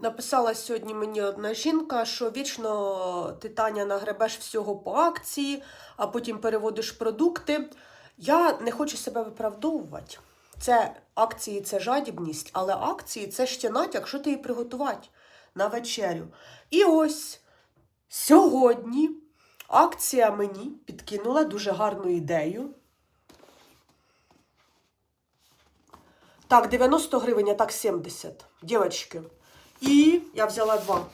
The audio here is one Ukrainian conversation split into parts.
Написала сьогодні мені одна жінка, що вічно ти Таня нагребеш всього по акції, а потім переводиш продукти. Я не хочу себе виправдовувати. Це акції це жадібність, але акції це ще натяк, що ти її приготувати на вечерю. І ось сьогодні акція мені підкинула дуже гарну ідею. Так, 90 гривень, а так 70. Дівчатки. І я взяла два.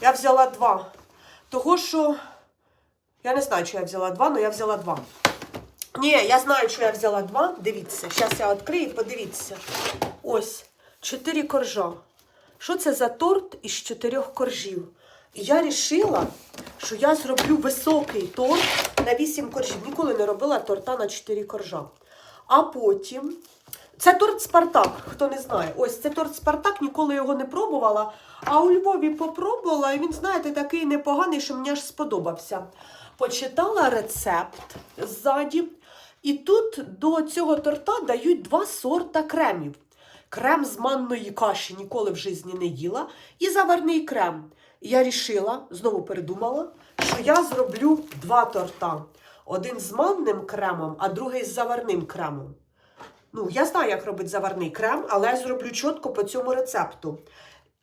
Я взяла два. Того, що. Я не знаю, що я взяла два, але я взяла два. Ні, я знаю, що я взяла два. Дивіться. Зараз я відкрию, подивіться. Ось, чотири коржа. Що це за торт із чотирьох коржів? І я вирішила, що я зроблю високий торт на 8 коржів. Ніколи не робила торта на 4 коржа. А потім. Це торт Спартак, хто не знає. Ось це торт Спартак, ніколи його не пробувала. А у Львові попробувала, і він, знаєте, такий непоганий, що мені аж сподобався. Почитала рецепт ззаді. І тут до цього торта дають два сорта кремів. Крем з манної каші ніколи в житті не їла. І заварний крем. Я рішила, знову передумала, що я зроблю два торта. Один з манним кремом, а другий з заварним кремом. Ну, я знаю, як робити заварний крем, але я зроблю чітко по цьому рецепту.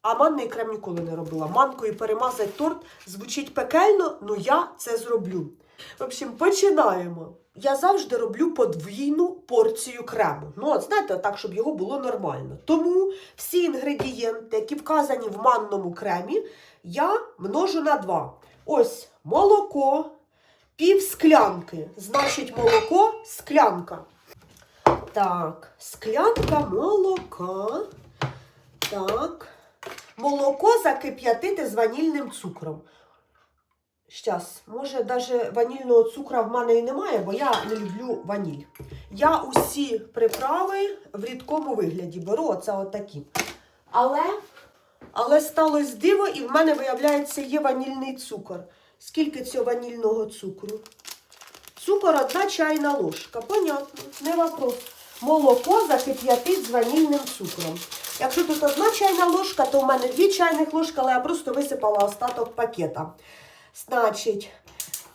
А манний крем ніколи не робила. Манкою перемазати торт звучить пекельно, ну я це зроблю. В общем, починаємо. Я завжди роблю подвійну порцію крему. Ну, от знаєте, так, щоб його було нормально. Тому всі інгредієнти, які вказані в манному кремі, я множу на два. Ось молоко, пів склянки. Значить, молоко склянка. Так, склянка молока. Так. Молоко закип'ятити з ванільним цукром. Щас, може, навіть ванільного цукра в мене і немає, бо я не люблю ваніль. Я усі приправи в рідкому вигляді беру, оце отакі. Але, але сталося диво, і в мене, виявляється, є ванільний цукор. Скільки цього ванільного цукру? Цукор одна чайна ложка. Понятно, не вопрос. Молоко закип'ятить з ванільним цукром. Якщо тут одна чайна ложка, то в мене дві чайних ложки, але я просто висипала остаток пакета. Значить,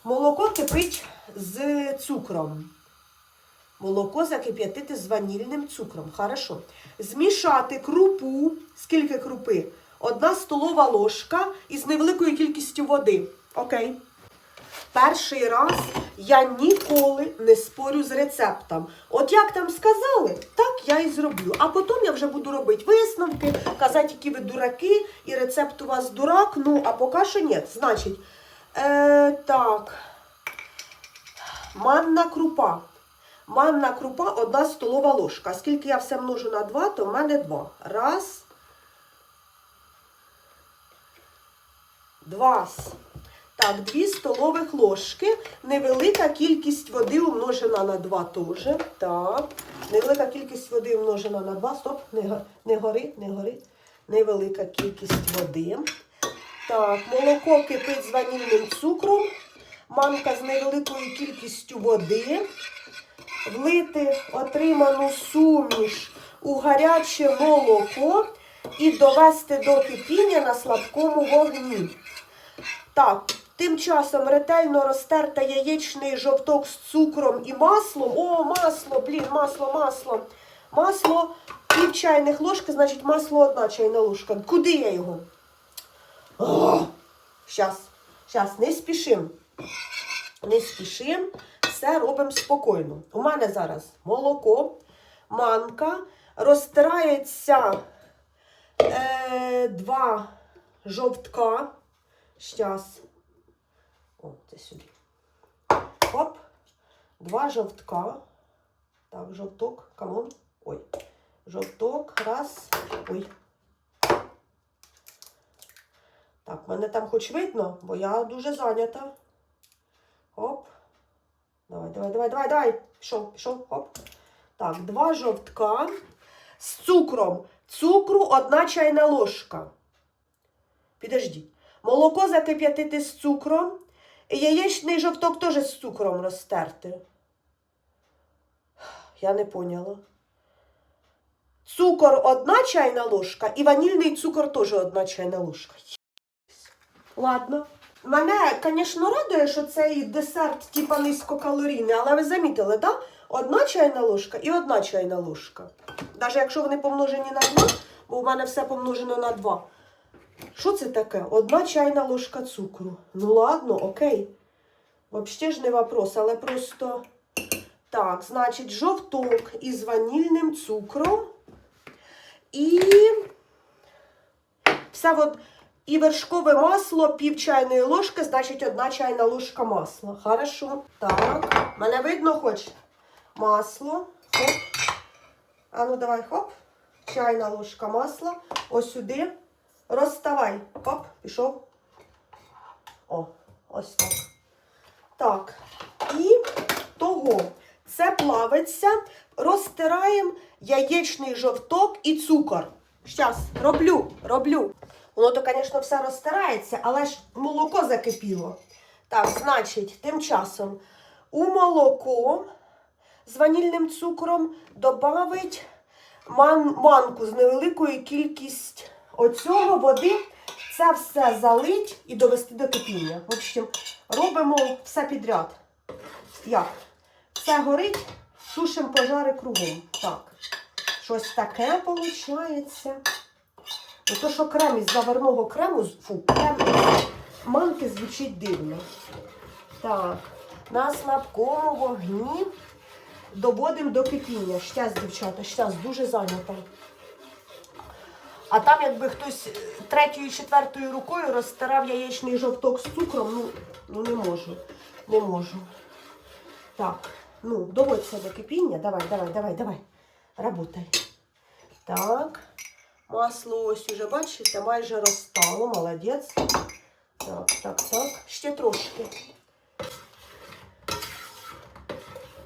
молоко кипить з цукром. Молоко закип'ятити з ванільним цукром. Хорошо. Змішати крупу. Скільки крупи? Одна столова ложка із невеликою кількістю води. Окей. Перший раз я ніколи не спорю з рецептом. От як там сказали, так я і зроблю. А потім я вже буду робити висновки, казати, які ви дураки, і рецепт у вас дурак. Ну, а поки що ні. Значить, е, так. Манна крупа. Манна крупа одна столова ложка. Скільки я все множу на два, то в мене два. Раз. Два. Так, 2 столових ложки. Невелика кількість води умножена на 2 теж. Так. Невелика кількість води умножена на 2. Стоп, не, не гори, не гори. Невелика кількість води. Так, молоко кипить з ванільним цукром. Манка з невеликою кількістю води. Влити отриману суміш у гаряче молоко і довести до кипіння на слабкому вогні. Так, тим часом ретельно розтерта яєчний жовток з цукром і маслом. О, масло, блін, масло, масло. Масло пів чайних ложки, значить масло одна чайна ложка. Куди я його? Щас, щас, не спішим. Не спішим, все робимо спокійно. У мене зараз молоко, манка, розтирається е, два жовтка. Щас. О, це сюди. Оп. Два жовтка. Так, жовток, камон. Ой. Жовток, раз. Ой. Так, мене там хоч видно, бо я дуже зайнята. Оп. Давай, давай, давай, давай, давай. Пішов, пішов, оп. Так, два жовтка з цукром. Цукру одна чайна ложка. Підождіть. Молоко закип'ятити з цукром. Яєчний жовток теж з цукром розтерти. Я не поняла. Цукор одна чайна ложка і ванільний цукор теж одна чайна ложка. Ладно. Мене, звісно, радує, що цей десерт типа низькокалорійний, але ви замітили, да? Одна чайна ложка і одна чайна ложка. Навіть якщо вони помножені на два, бо у мене все помножено на два. Що це таке? Одна чайна ложка цукру. Ну ладно, окей. Взагалі ж не вопрос, але просто. Так, значить, жовток із ванільним цукром. І все от, і вершкове масло, пів чайної ложки, значить, одна чайна ложка масла. Хорошо. Так, мене видно хоч. Масло. Хоп. А ну давай, хоп. Чайна ложка масла. Ось сюди. Розставай. Хоп, пішов. О, ось так. Так. І того. Це плавиться. Розтираємо яєчний жовток і цукор. Щас, роблю, роблю. Воно то, звісно, все розтирається, але ж молоко закипіло. Так, значить, тим часом у молоко з ванільним цукром додавить ман, манку з невеликою кількістю оцього води. Це все залить і довести до кипіння. В общем, робимо все підряд. Як? Все горить, тушимо пожари кругом. Так. Щось таке виходить. Ну, то, що крем із заварного крему, фу, крем манки звучить дивно. Так, на слабкому вогні доводимо до кипіння. Щас, дівчата, щас, дуже зайнята. А там, якби хтось третьою, четвертою рукою розтирав яєчний жовток з цукром, ну, ну не можу. Не можу. Так, ну, доводься до кипіння. Давай, давай, давай, давай. Работай. Так. Масло ось уже, бачите, майже розтало. Молодець. Так, так, так. Ще трошки.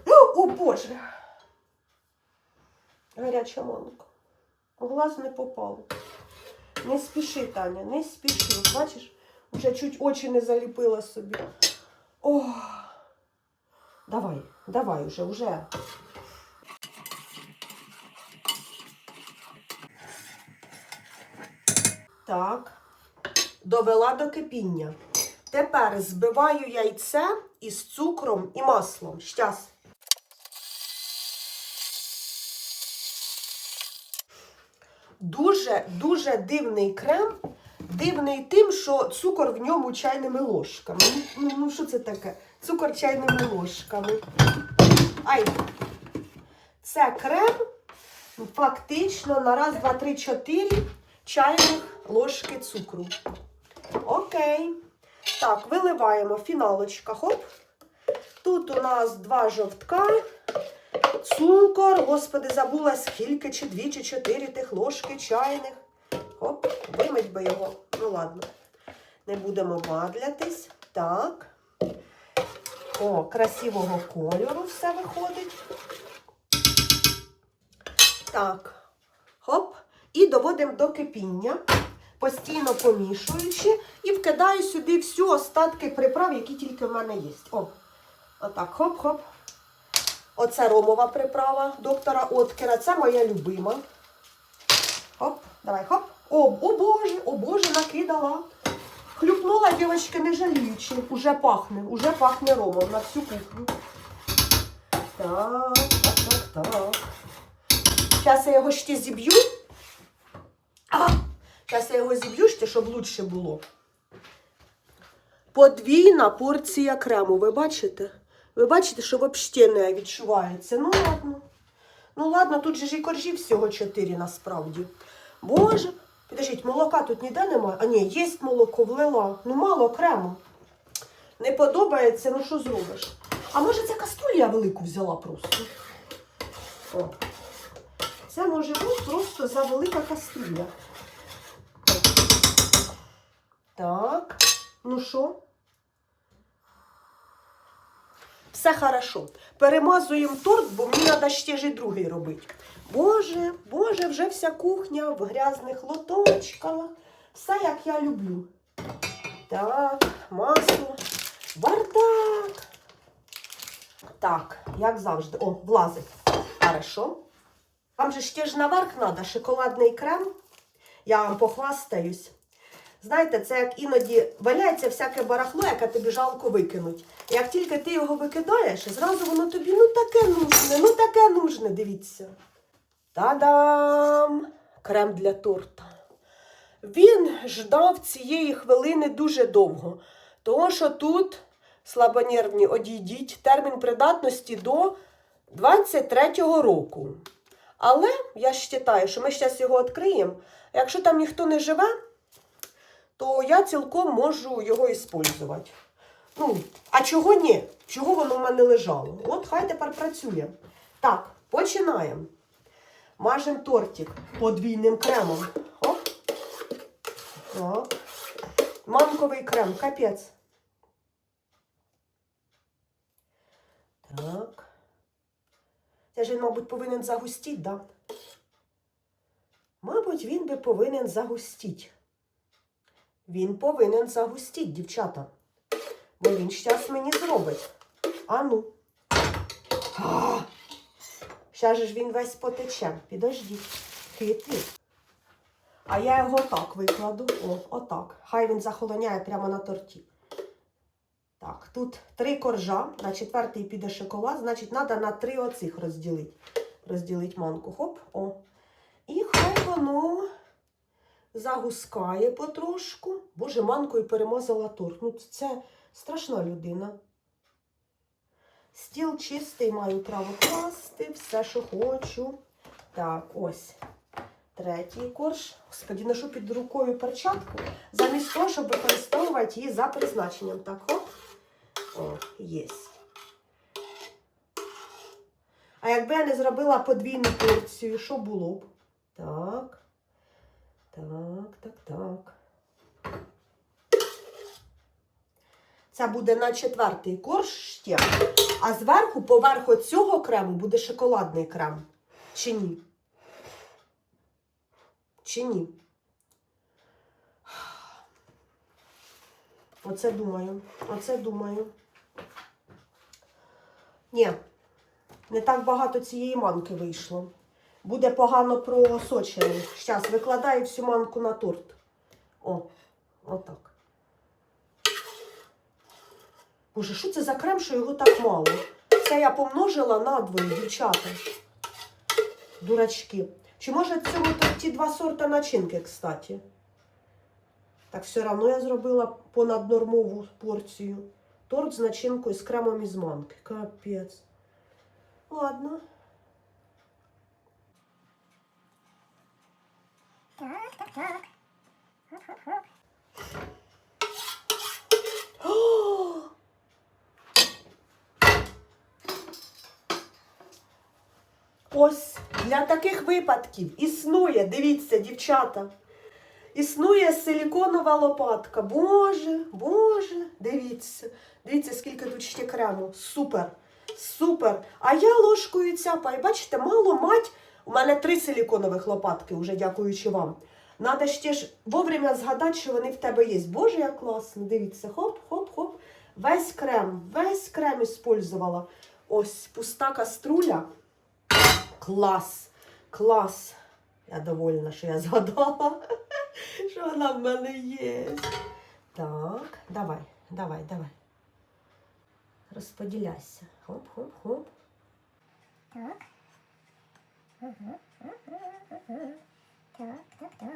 О, о Боже! Гаряча манка. В глаз не попало. Не спіши, Таня, не спіши. Бачиш, вже чуть очі не заліпила собі. О, давай, давай уже, уже. Так, довела до кипіння. Тепер збиваю яйце із цукром і маслом. Щас. Дуже дуже дивний крем. Дивний тим, що цукор в ньому чайними ложками. Ну, ну що це таке? Цукор чайними ложками. Ай! Це крем фактично на раз, два, три, чотири чайних ложки цукру. Окей. Так, виливаємо фіналочка. Хоп. Тут у нас два жовтка. Цукор, господи, забула скільки, чи дві, чи чотири тих ложки чайних. Хоп, вимить би його. Ну ладно. Не будемо мадлятись. Так. О, красивого кольору все виходить. Так. Хоп. І доводимо до кипіння, постійно помішуючи, і вкидаю сюди всі остатки приправ, які тільки в мене є. О, отак, хоп-хоп. Оце ромова приправа доктора Откера. Це моя любима. Хоп, давай, хоп. О, о Боже, о Боже, накидала. Хлюпнула, дівчатки, не жаліючи. Уже пахне, уже пахне ромом на всю кухню. Так, так, так, так. Зараз я його ще зіб'ю. Зараз я його зіб'ю ще, щоб лучше було. Подвійна порція крему, ви бачите? Ви бачите, що взагалі не відчувається. Ну ладно. Ну ладно, тут же ж і коржі всього 4 насправді. Боже, підождіть, молока тут ніде немає. А ні, є молоко, влила. Ну мало крему. Не подобається, ну що зробиш? А може це каструлю я велику взяла просто? О. Це може бути просто за велика кастрюля. Так, ну що? Все хорошо. Перемазуємо торт, бо мені треба ще ж і другий робити. Боже, боже, вже вся кухня в грязних лоточках. Все як я люблю. Так, масло, бардак. Так, як завжди. О, влазить. Хорошо. Вам же ж теж наверх треба шоколадний крем. Я вам похвастаюсь. Знаєте, це як іноді валяється всяке барахло, яке тобі жалко викинуть. Як тільки ти його викидаєш, зразу воно тобі ну таке нужне, ну таке нужне, дивіться. Та-дам! Крем для торта. Він ждав цієї хвилини дуже довго, тому що тут слабонервні одійдіть термін придатності до 23-го року. Але я вважаю, що ми зараз його відкриємо. Якщо там ніхто не живе, то я цілком можу його використовувати. Ну, а чого ні? Чого воно в мене лежало? От хай тепер працює. Так, починаємо. Мажемо тортик подвійним кремом. Оп. Так. Манковий крем, капець. Так. Це ж він, мабуть, повинен загустіти, да? Мабуть, він би повинен загустіти. Він повинен загустіти, дівчата. Бо він щас мені зробить. Ану. А! Ще ж він весь потече. Підождіть. Хитрий. А я його так викладу. О, отак. Хай він захолоняє прямо на торті. Так, тут три коржа, на четвертий піде шоколад, значить, треба на три оцих розділити. Розділити манку. Хоп, о. І хай воно загускає потрошку. Боже, манкою перемазала торт. Ну, це страшна людина. Стіл чистий, маю право класти, все, що хочу. Так, ось. Третій корж. Господи, ношу під рукою перчатку, замість того, щоб використовувати її за призначенням. Так, хоп. О, єсть. А якби я не зробила подвійну порцію, що було б? Так, так, так. Це буде на четвертий корж ще. А зверху, поверху цього крему буде шоколадний крем. Чи ні? Чи ні? Оце думаю. Оце думаю. Ні, не так багато цієї манки вийшло. Буде погано просочений. Зараз викладаю всю манку на торт. О, отак. Боже, що це за крем, що його так мало? Це я помножила на двоє, дівчата. Дурачки. Чи може в цьому торті два сорта начинки, кстати? Так все одно я зробила понаднормову порцію. Торт з начинкою з кремом із манки. Капець. Ладно. Так, так, так. Ось для таких випадків існує, дивіться, дівчата. Існує силіконова лопатка. Боже, боже, дивіться. Дивіться, скільки тут ще крему. Супер. Супер. А я ложкою цяпаю. Бачите, мало мать. У мене три силіконових лопатки, вже дякуючи вам. Надо ще ж вовремя згадати, що вони в тебе є. Боже, як класно. Дивіться, хоп, хоп, хоп. Весь крем, весь крем іспользувала. Ось пуста каструля. Клас, клас. Я довольна, що я згадала, що вона в мене є. Так, давай, давай, давай. Розподіляйся. Хоп, хоп, хоп. Так. Так, так, так.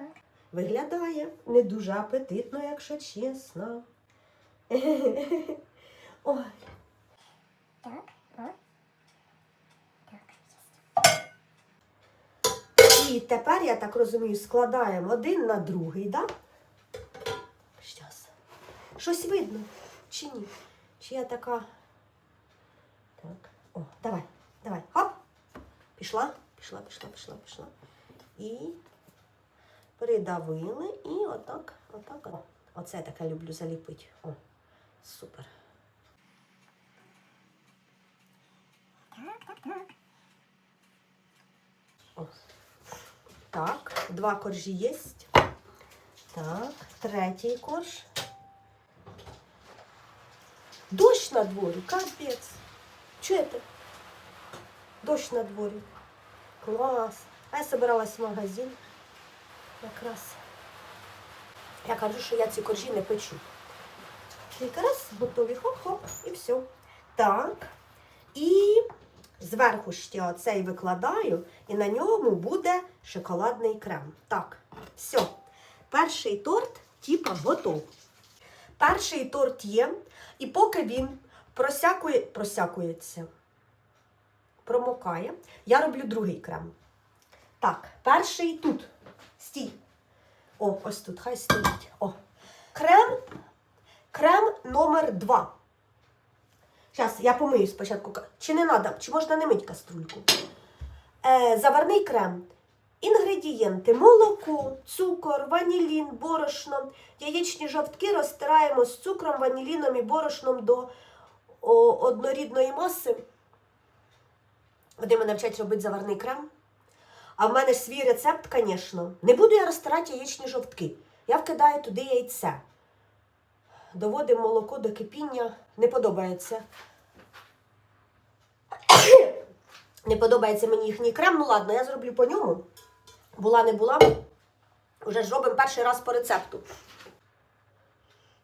Виглядає не дуже апетитно, якщо чесно. Ой, Так, о. Так, єсть. І тепер, я так розумію, складаємо один на другий, так? Да? Щас. Щось видно? Чи ні? Чи я така. Так. О, давай, давай. Хоп. Пішла, пішла, пішла, пішла, пішла. І придавили. І отак, отак. О, оце я таке люблю заліпити. О, супер. О. Так, два коржі є. Так, третій корж. Дощ на дворі, капець. Чуєте? Дощ на дворі. Клас. А я собиралась в магазин. Якраз. Я кажу, що я ці коржі не печу. Тільки раз, готові, хоп-хоп, і все. Так. І зверху ще оцей викладаю, і на ньому буде шоколадний крем. Так, все. Перший торт, типа, готов. Перший торт є, і поки він просякує, просякується, промокає, я роблю другий крем. Так, перший тут. Стій. О, ось тут, хай стоїть. О. Крем. Крем номер два. Зараз я помию спочатку. Чи не треба, чи можна не мить каструльку? Е, заварний крем. Інгредієнти: молоко, цукор, ванілін, борошно, яєчні жовтки розтираємо з цукром, ваніліном і борошном до о, однорідної маси. Вони мене вчать робити заварний крем. А в мене ж свій рецепт, звісно. Не буду я розтирати яєчні жовтки. Я вкидаю туди яйце. Доводимо молоко до кипіння. Не подобається. Не подобається мені їхній крем. Ну ладно, я зроблю по ньому. Була не була. Уже ж робимо перший раз по рецепту.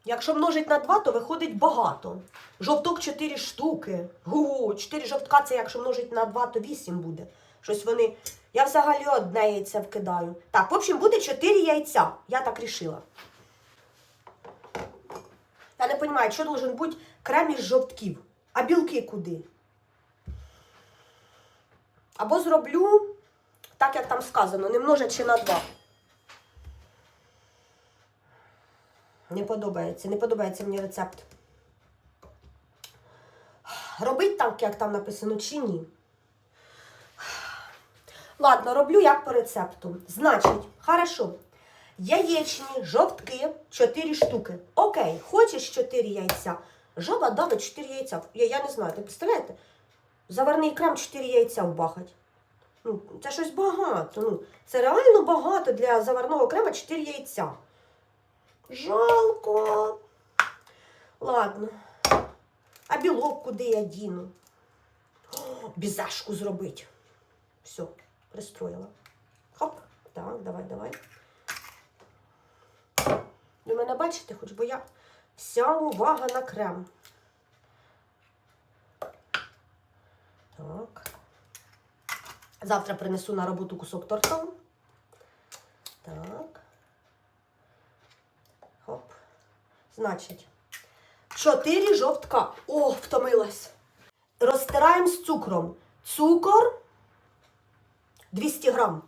Якщо множить на 2, то виходить багато. Жовток 4 штуки. Гу, 4 жовтка це якщо множить на 2, то 8 буде. Щось вони. Я взагалі одне яйце вкидаю. Так, в общем, буде 4 яйця. Я так рішила. Я не розумію, що должен бути крем із жовтків, а білки куди? Або зроблю так, як там сказано, не множачи на 2. Не подобається, не подобається мені рецепт. Робить так, як там написано, чи ні? Ладно, роблю як по рецепту. Значить, хорошо. Яєчні, жовтки 4 штуки. Окей, хочеш 4 яйця. Жаба давить 4 яйця. Я, я не знаю, ти представляєте? Заварний крем 4 яйця вбахать. Ну, це щось багато. Ну, це реально багато для заварного крема 4 яйця. Жалко. Ладно. А білок куди я діну? О, бізешку зробить. Все, пристроїла. Хоп. Так, давай, давай. Ви мене бачите, хоч бо я вся увага на крем. Так. Завтра принесу на роботу кусок торта. Так. Хоп. Значить, чотири жовтка. О, втомилась. Розтираємо з цукром. Цукор 200 грам.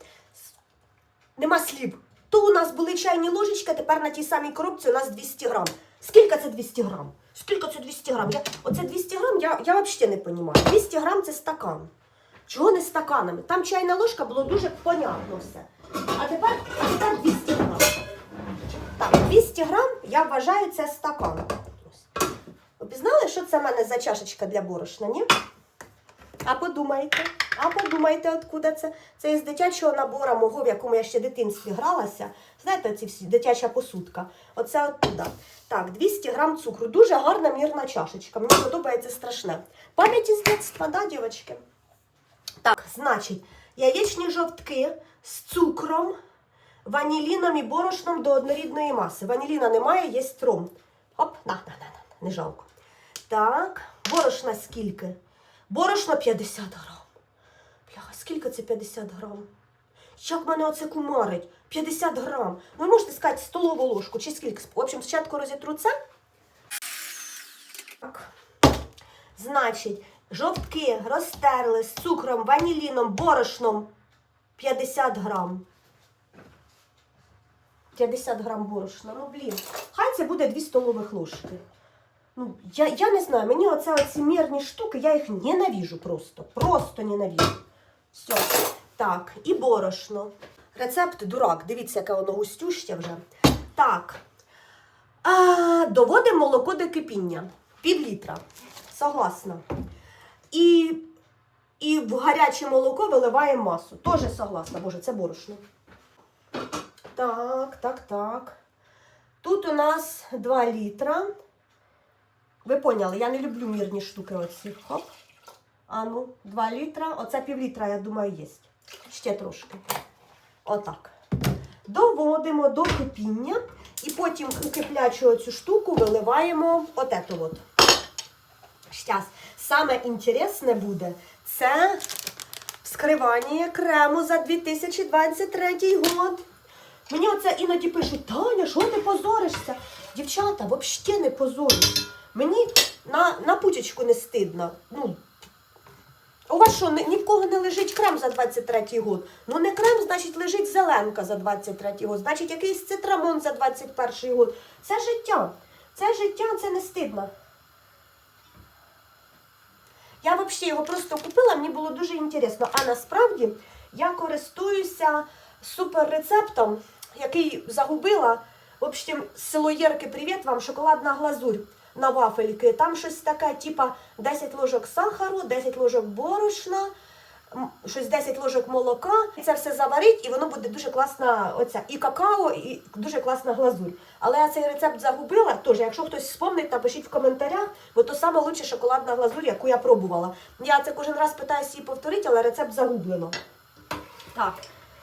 Нема слів. То у нас були чайні ложечки, тепер на тій самій коробці у нас 200 грам. Скільки це 200 грам? Скільки це 200 грам? Я, оце 200 грам, я, я взагалі не розумію. 200 грам це стакан. Чого не стаканами? Там чайна ложка було дуже понятно все. А тепер, а тепер 200 грам. Так, 200 грам, я вважаю, це стакан. Ось. Ви пізнали, що це в мене за чашечка для борошна, ні? А подумайте, а подумайте, откуда це? Це із дитячого набору мого, в якому я ще в дитинстві гралася. Знаєте, ці всі дитяча посудка. Оце оттуда. Так, 200 грам цукру. Дуже гарна мірна чашечка. Мені подобається страшне. Пам'ять із дитинства, да, дівчатки? Так, значить, яєчні жовтки з цукром, ваніліном і борошном до однорідної маси. Ваніліна немає, є ром. Оп, на, на, на, на, не жалко. Так, борошна скільки? Борошна 50 грам. Скільки це 50 грам? Як мене оце кумарить? 50 грам. Ви можете сказати столову ложку чи скільки? В общем, спочатку розітру це. Так. Значить, жовтки розтерли з цукром, ваніліном, борошном 50 грам. 50 грам борошна. Ну, блін. Хай це буде 2 столових ложки. Ну, я, я не знаю, мені оце оці мірні штуки, я їх ненавіжу просто. Просто ненавіжу. Все. Так, і борошно. Рецепт дурак. Дивіться, яке воно густюще вже. Так. А, доводимо молоко до кипіння. Пів літра. Согласна. І, і в гаряче молоко виливаємо масу. Тоже согласна. Боже, це борошно. Так, так, так. Тут у нас 2 літра. Ви поняли, я не люблю мірні штуки оці. Хоп. А ну, 2 літра. Оце пів літра, я думаю, є. Ще трошки. Отак. Доводимо до кипіння і потім у киплячу цю штуку виливаємо отету от. Щас. Саме інтересне буде це вскривання крему за 2023 год. Мені оце іноді пишуть, Таня, що ти позоришся? Дівчата, взагалі не позорюсь. Мені на, на пучечку не стидно. Ну, у вас що, ні, в кого не лежить крем за 23 год? Ну не крем, значить лежить зеленка за 23 год, значить якийсь цитрамон за 21 год. Це життя. Це життя, це не стидно. Я взагалі його просто купила, мені було дуже інтересно. А насправді я користуюся суперрецептом, який загубила. В общем, з село Єрки, привіт вам, шоколадна глазурь на вафельки. Там щось таке, типа 10 ложок сахару, 10 ложок борошна, щось 10 ложок молока. Це все заварить, і воно буде дуже класна оця і какао, і дуже класна глазурь. Але я цей рецепт загубила. Тож, якщо хтось спомнить, напишіть в коментарях, бо то саме лучша шоколадна глазурь, яку я пробувала. Я це кожен раз питаюся її повторити, але рецепт загублено. Так,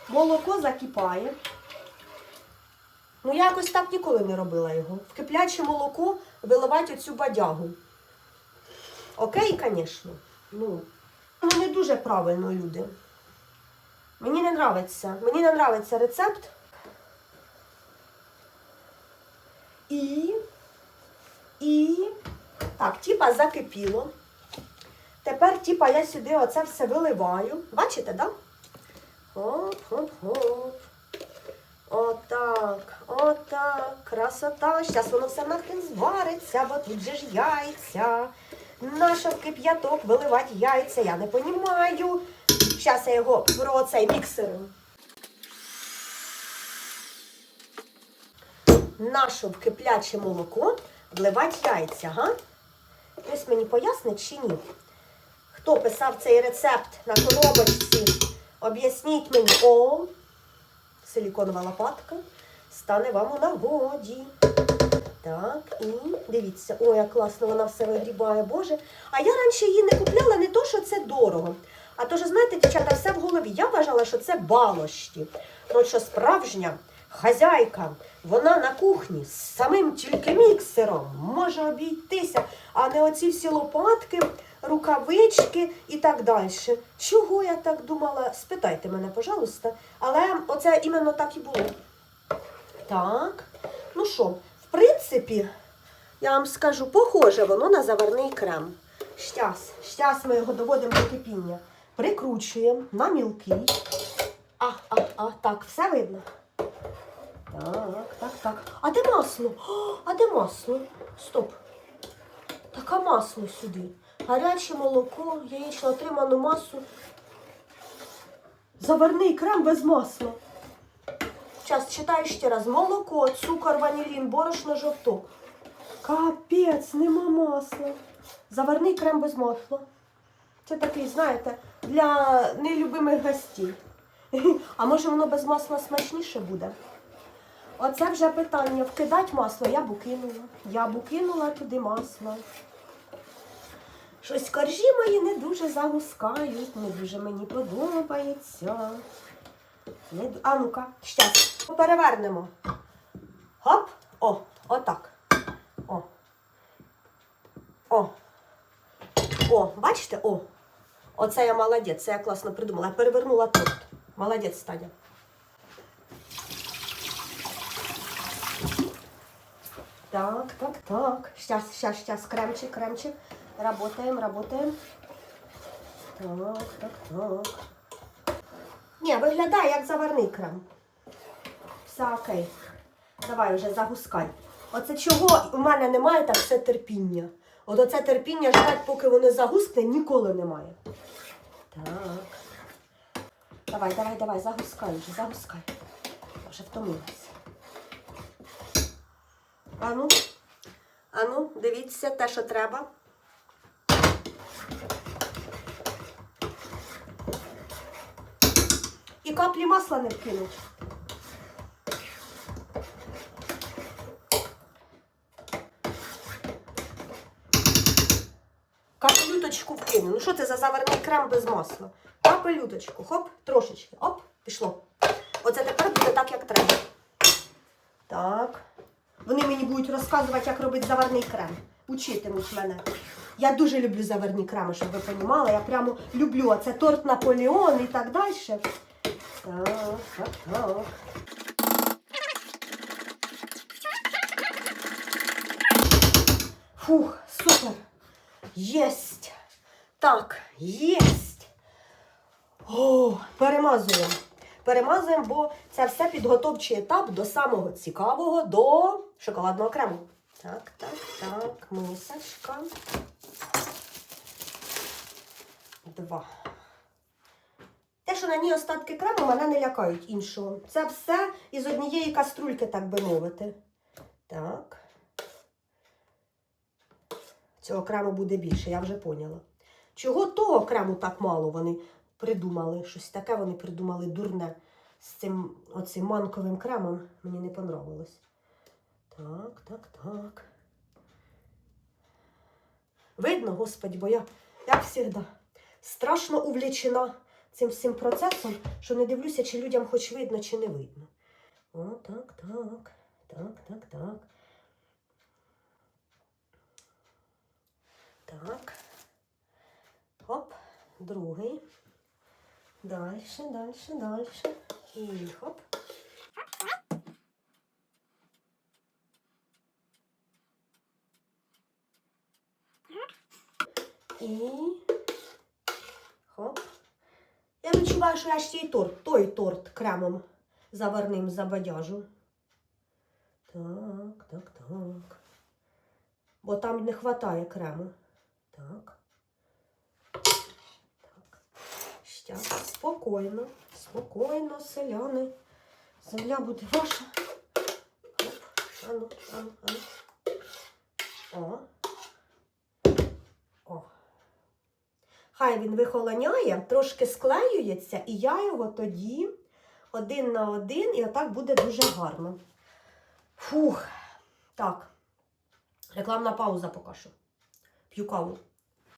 молоко закипає. Ну, я якось так ніколи не робила його. В кипляче молоко виливати оцю бадягу. Окей, звісно. Ну, не дуже правильно, люди. Мені не нравиться. Мені не нравиться рецепт. І. І. Так, типа закипіло. Тепер, типа, я сюди оце все виливаю. Бачите, так? Да? Хоп-хоп-хоп. Отак, отак, красота. Зараз воно все нахрен звариться, бо тут же ж яйця. Наша в кип'яток виливати яйця, я не понімаю. Зараз я його про цей міксером. Нашу в кипляче молоко вливати яйця, га? Хтось мені пояснить чи ні? Хто писав цей рецепт на коробочці? Об'ясніть мені. О, силіконова лопатка стане вам у нагоді. Так, і дивіться, ой, як класно вона все вигрібає, Боже. А я раніше її не купляла, не то, що це дорого. А то ж, знаєте, дівчата, все в голові. Я вважала, що це балощі. Ну, що справжня хазяйка, вона на кухні з самим тільки міксером може обійтися, а не оці всі лопатки, рукавички і так далі. Чого я так думала? Спитайте мене, пожалуйста. Але оце іменно так і було. Так, ну що, в принципі, я вам скажу, похоже воно на заварний крем. Щас, щас ми його доводимо до кипіння. Прикручуємо на мілкий. А, а, а, так, все видно. Так, так, так. А де масло? А де масло? Стоп. Так, а масло сюди. Гаряче молоко, яєчно отриману масу. Заварний крем без масла. Зараз читаю ще раз. Молоко, цукор, ванілін, борошно, жовток. Капець, нема масла. Заварний крем без масла. Це такий, знаєте, для нелюбимих гостей. А може воно без масла смачніше буде? Оце вже питання. Вкидать масло, я б укинула. Я б укинула туди масло. Щось коржі мої не дуже загускають, не дуже мені подобається. Не... А ну-ка, щас. Перевернемо. Хоп. О, отак. О. О. О, бачите? О. Оце я молодець, це я класно придумала. Я перевернула торт. Молодець, Таня. Так, так, так. Сейчас, сейчас, сейчас. Кремчик, кремчик. Работаем, работаем. Так, так, так. Ні, виглядає як заварний крем. Все окей. Давай вже загускай. Оце чого у мене немає, так це терпіння. От оце терпіння ждать, поки воно загускне, ніколи немає. Так. Давай, давай, давай, загускай вже, загускай. Вже втомилась. Ану, ану, дивіться те, що треба. І каплі масла не вкинуть. Капелюточку вкину. Ну що це за заварний крем без масла? Капелюточку. Хоп, Трошечки. Оп, пішло. Оце тепер буде так, як треба. Так. Вони мені будуть розказувати, як робити заварний крем. Учитимуть мене. Я дуже люблю заварні креми, щоб ви розуміли. Я прямо люблю. Це торт Наполеон і так далі. Так, так, так. Фух, супер. Єсть. Так, єсть. О, перемазуємо. Перемазуємо, бо це все підготовчий етап до самого цікавого, до шоколадного крему. Так, так, так, мисочка. Два. Те, що на ній остатки крему, мене не лякають іншого. Це все із однієї каструльки, так би мовити. Так. Цього крему буде більше, я вже поняла. Чого того крему так мало вони придумали? Щось таке вони придумали дурне з цим оцим манковим кремом. Мені не понравилось. Так, так, так. Видно, господи, бо я, як завжди, страшно увлічена цим всім процесом, що не дивлюся, чи людям хоч видно, чи не видно. О, так, так, так, так, так. Так. Хоп, другий. Дальше, дальше, дальше. І хоп. І відчуваю, що я ще й торт, той торт кремом заварним забадяжу. Так, так, так. Бо там не вистачає крему. Так. Так. Щас. Спокійно. Спокійно, селяни. Земля буде ваша. Оп. Ану, ану, ану. О. Хай він вихолоняє, трошки склеюється, і я його тоді один на один, і отак буде дуже гарно. Фух. Так. Рекламна пауза покажу. П'ю каву.